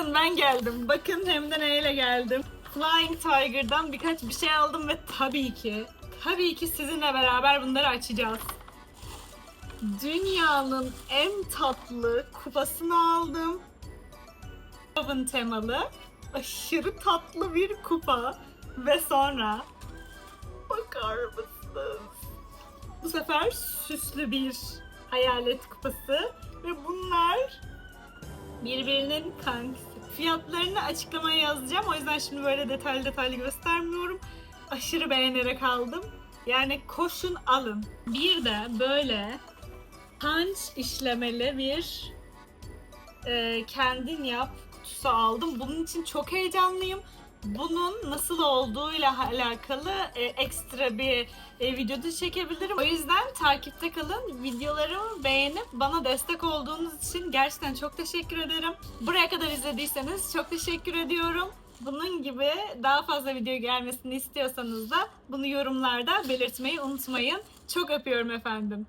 Buyurun ben geldim. Bakın hem de neyle geldim. Flying Tiger'dan birkaç bir şey aldım ve tabii ki, tabii ki sizinle beraber bunları açacağız. Dünyanın en tatlı kupasını aldım. Oven temalı, aşırı tatlı bir kupa. Ve sonra bakar mısınız? Bu sefer süslü bir hayalet kupası ve bunlar birbirinin kankisi. Fiyatlarını açıklamaya yazacağım. O yüzden şimdi böyle detaylı detaylı göstermiyorum. Aşırı beğenerek aldım. Yani koşun alın. Bir de böyle punch işlemeli bir e, kendin yap kutusu aldım. Bunun için çok heyecanlıyım. Bunun nasıl olduğuyla alakalı e, ekstra bir e, videoda çekebilirim. O yüzden takipte kalın. Videolarımı beğenip bana destek olduğunuz için gerçekten çok teşekkür ederim. Buraya kadar izlediyseniz çok teşekkür ediyorum. Bunun gibi daha fazla video gelmesini istiyorsanız da bunu yorumlarda belirtmeyi unutmayın. Çok öpüyorum efendim.